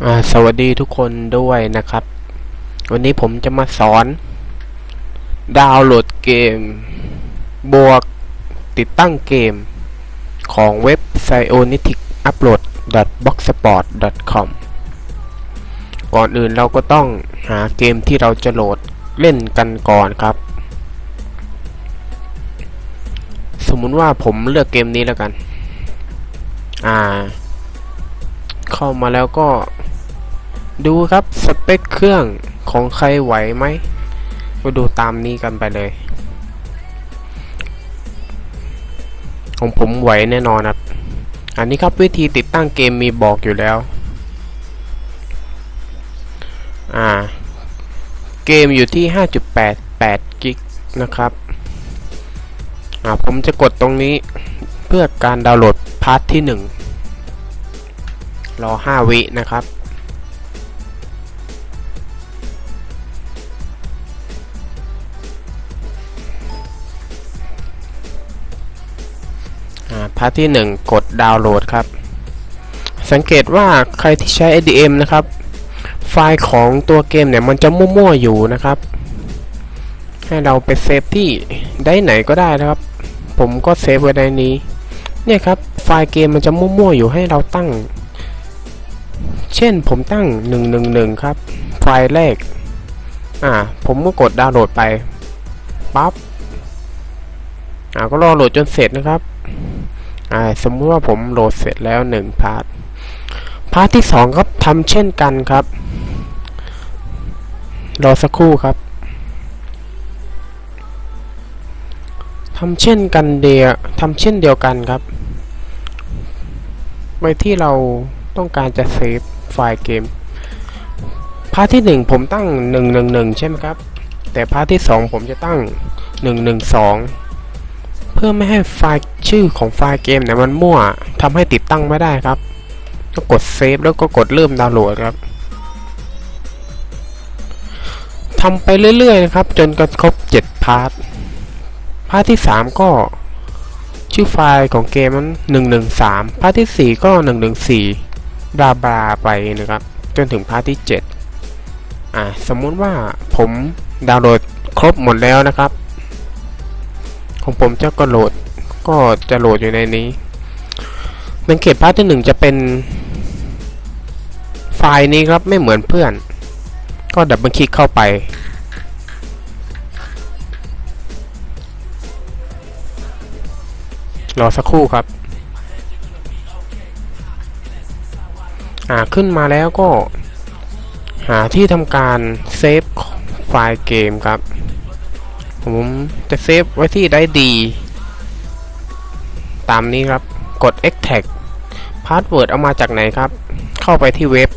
สวัสดีทุกคนด้วยนะครับ วันนี้ผมจะมาสอน ดาวน์โหลดเกม บวกติดตั้งเกม ของเว็บ s i o n i t i c upload boxsport com ก่อนอื่นเราก็ต้องหาเกมที่เราจะโหลดเล่นกันก่อนครับ สมมุติว่าผมเลือกเกมนี้แล้วกัน อ่า เข้ามาแล้วก็ ดูครับสเปคเครื่องของใครไหวไหมก็ดูตามนี้กันไปเลย ของผมไหวแน่นอนครับ อันนี้ครับวิธีติดตั้งเกมมีบอกอยู่แล้ว อ่า เกมอยู่ที่ 5.88 กิกนะครับ อ่าผมจะกดตรงนี้เพื่อการดาวน์โหลดพาร์ทที่ 1 รอ 5 วินะครับอ่าพาร์ทที่ 1 กดดาวน์โหลดครับ สังเกตว่าใครที่ใช้ ADM นะครับ ไฟล์ของตัวเกมเนี่ยมันจะมั่วๆอยู่นะครับ ให้เราไปเซฟที่ได้ไหนก็ได้นะครับ ผมก็เซฟไว้ในนี้ เนี่ยครับ ไฟล์เกมมันจะมั่วๆอยู่ให้เราตั้ง เช่นผมตั้ง 111 ครับ ไฟล์แรก อ่า ผมก็กดดาวน์โหลดไปปั๊บ อ่า ก็รอโหลดจนเสร็จนะครับ อ่า สมมติว่าผมโหลดเสร็จแล้ว 1 พาร์ท พาร์ทที่ 2 ครับทำเช่นกันครับ รอสักครู่ครับทำเช่นกันเดียทำเช่นเดียวกันครับไว้ที่เราต้องการจะเซฟ ไฟล์เกม พาร์ทที่ 1 ผมตั้ง 111 ใช่ไหมครับ แต่พาร์ทที่ 2 ผมจะตั้ง 112 เพื่อไม่ให้ไฟล์ชื่อของไฟล์เกมเนี่ยมันมั่วทำให้ติดตั้งไม่ได้ครับ ก็กดเซฟแล้วก็กดเริ่มดาวน์โหลดครับทำไปเรื่อยๆนะครับ จนกระครบ 7 พาร์ท พาร์ทที่ 3 ก็ชื่อไฟล์ของเกมมัน113 พาร์ทที่ 4 ก็ 114 บลาบลาไปนะครับ จนถึงพาร์ทที่ 7 อ่าสมมุติว่าผมดาวน์โหลดครบหมดแล้วนะครับ ของผมจะก็โหลดก็จะโหลดอยู่ในนี้สังเกตพาร์ทที่ 1 จะเป็นไฟล์นี้ครับไม่เหมือนเพื่อน ก็ดับเบิลคลิกเข้าไปรอสักครู่ครับ อ่าขึ้นมาแล้วก็ หาที่ทำการเซฟไฟล์เกมครับ ผมจะเซฟไว้ที่ได้ดี ตามนี้ครับกด extract พาสเวิร์ดเอามาจากไหนครับ เข้าไปที่เว็บ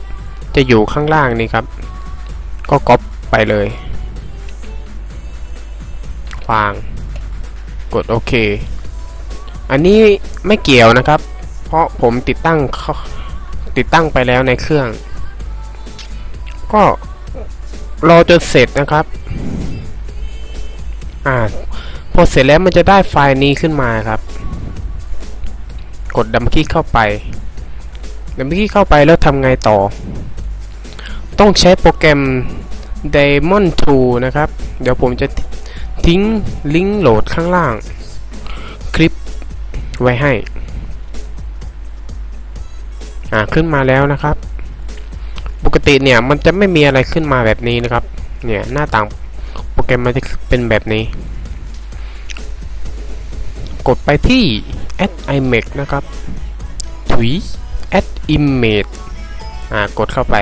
จะอยู่ข้างล่างนี้ครับ ก็ก๊อปไปเลยวาง กดโอเค อันนี้ไม่เกี่ยวนะครับ เพราะผมติดตั้งเขา ติดตั้งไปแล้วในเครื่อง ก็รอจนเสร็จนะครับอ่าพอเสร็จแล้วมันจะได้ไฟล์นี้ขึ้นมาครับ กดดัมคลิกเข้าไปดัมคลิกเข้าไปแล้วทำไงต่อ ต้องใช้โปรแกรม Diamond 2 นะครับ เดี๋ยวผมจะทิ้งลิงก์โหลดข้างล่าง คลิปไว้ให้ อ่าขึ้นมาแล้วนะครับ ปกติเนี่ยมันจะไม่มีอะไรขึ้นมาแบบนี้นะครับ เนี่ยหน้าต่างโปรแกรมมันจะเป็นแบบนี้ กดไปที่ add image นะครับถุย add image อ่ากดเข้าไป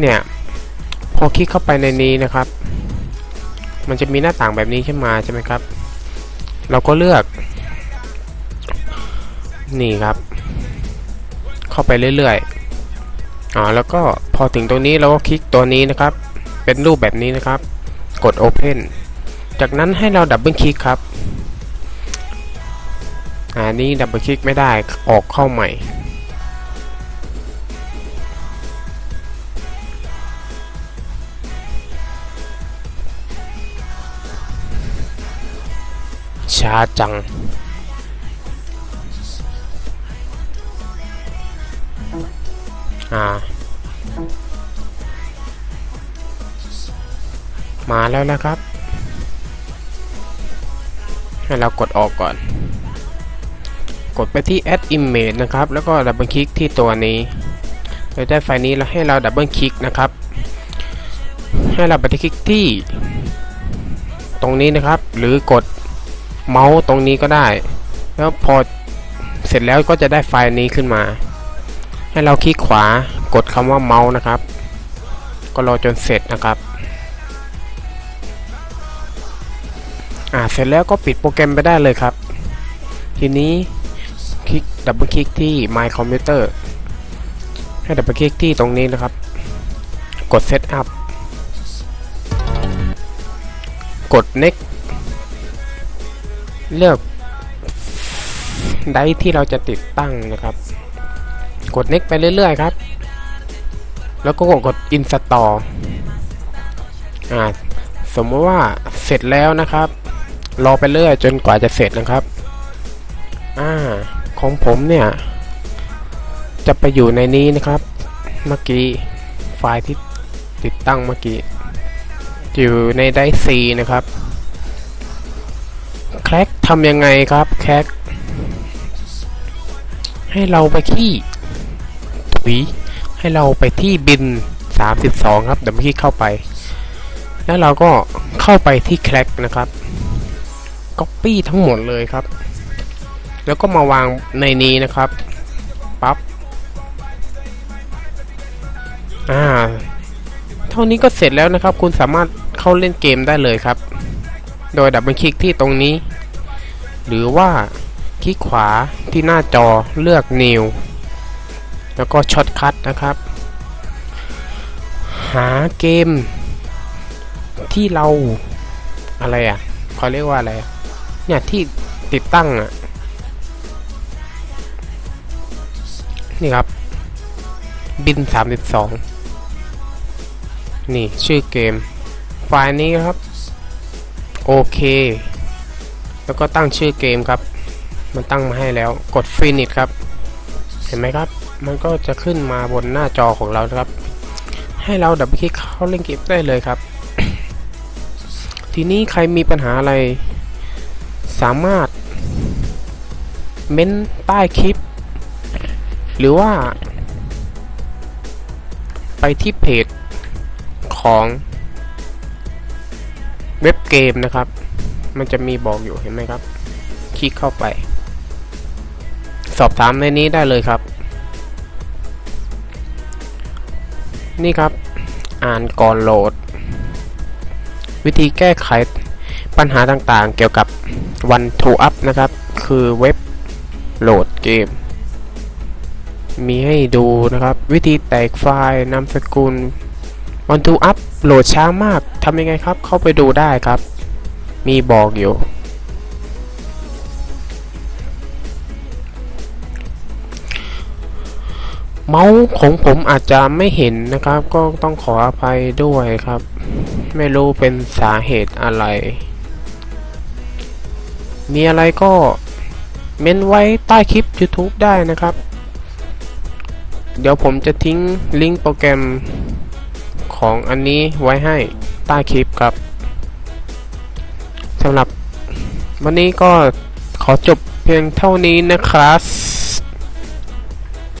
เนี่ยพอคลิกเข้าไปในนี้นะครับ มันจะมีหน้าต่างแบบนี้ขึ้นมาใช่ไหมครับ เราก็เลือก นี่ครับ เข้าไปเรื่อยๆอ่าแล้วก็พอถึงตรงนี้เราก็คลิกตัวนี้นะครับ เป็นรูปแบบนี้นะครับ กด Open จากนั้นให้เราดับเบิลคลิกครับอ่านี้ดับเบิลคลิกไม่ได้ออกเข้าใหม่ ช้าจัง อ่า มาแล้วนะครับ ให้เรากดออกก่อน กดไปที่ add image นะครับ แล้วก็ดับเบิลคลิกที่ตัวนี้เราได้ไฟล์นี้แล้วให้เราดับเบิลคลิกนะครับ ให้เราไปที่คลิกที่ ตรงนี้นะครับ หรือกดเมาส์ตรงนี้ก็ได้ แล้วพอเสร็จแล้วก็จะได้ไฟล์นี้ขึ้นมา ให้เราคลิกขวากดคำว่าเมาส์นะครับ ก็รอจนเสร็จนะครับอ่าเสร็จแล้วก็ปิดโปรแกรมไปได้เลยครับ ทีนี้คลิกดับเบิลคลิกที่ My Computer ให้ดับเบิลคลิกที่ตรงนี้นะครับ กด Setup กด Next เลือกไดที่เราจะติดตั้งนะครับ กด Next ไปเรื่อยๆครับ แล้วก็กด Install อ่าสมมติว่าเสร็จแล้วนะครับ รอไปเรื่อยจนกว่าจะเสร็จนะครับ อ่า ของผมเนี่ย จะไปอยู่ในนี้นะครับ เมื่อกี้ไฟล์ที่ติดตั้งเมื่อกี้อยู่ในไดร์ C นะครับแคร็กทำยังไงครับแคร็กให้เราไปที่ ถุยให้เราไปที่บิน 32 ครับเดี๋ยวเมื่อกี้เข้าไป แล้วเราก็เข้าไปที่แคร็กนะครับ Copy ทั้งหมดเลยครับ แล้วก็มาวางในนี้นะครับปับ๊บอ่าเท่านี้ก็เสร็จแล้วนะครับ คุณสามารถเข้าเล่นเกมได้เลยครับ โดยดับเบิลคลิกที่ตรงนี้ หรือว่าคลิกขวาที่หน้าจอเลือก New แล้วก็ช็อตคัทนะครับ หาเกมที่เราอะไรอะเขาเรียกว่าอะไร เนี่ยที่ติดตั้งอะ นี่ครับ บิน 32 นี่ชื่อเกม ไฟล์นี้ครับ โอเค แล้วก็ตั้งชื่อเกมครับ มันตั้งมาให้แล้ว กด Finish ครับ เห็นไหมครับ มันก็จะขึ้นมาบนหน้าจอของเรานะครับ ให้เราดับเบิลคลิกเข้าเล่นเกมได้เลยครับ ทีนี้ใครมีปัญหาอะไร สามารถ เม้นใต้คลิป หรือว่า ไปที่เพจของเว็บเกมนะครับ มันจะมีบอกอยู่เห็นไหมครับ คลิกเข้าไป สอบถามในนี้ได้เลยครับ นี่ครับ อ่านก่อนโหลด วิธีแก้ไขปัญหาต่างๆ เกี่ยวกับ One to Up นะครับ คือเว็บโหลดเกม มีให้ดูนะครับ วิธีแตกไฟล์นามสกุล One to Up โหลดช้ามากทำยังไงครับ เข้าไปดูได้ครับ มีบอกอยู่ เมาส์ของผมอาจจะไม่เห็นนะครับ ก็ต้องขออภัยด้วยครับ ไม่รู้เป็นสาเหตุอะไร มีอะไรก็เม้นไว้ใต้คลิป YouTube ได้นะครับ เดี๋ยวผมจะทิ้งลิงก์โปรแกรมของอันนี้ไว้ให้ใต้คลิปครับสำหรับวันนี้ก็ขอจบเพียงเท่านี้นะครับ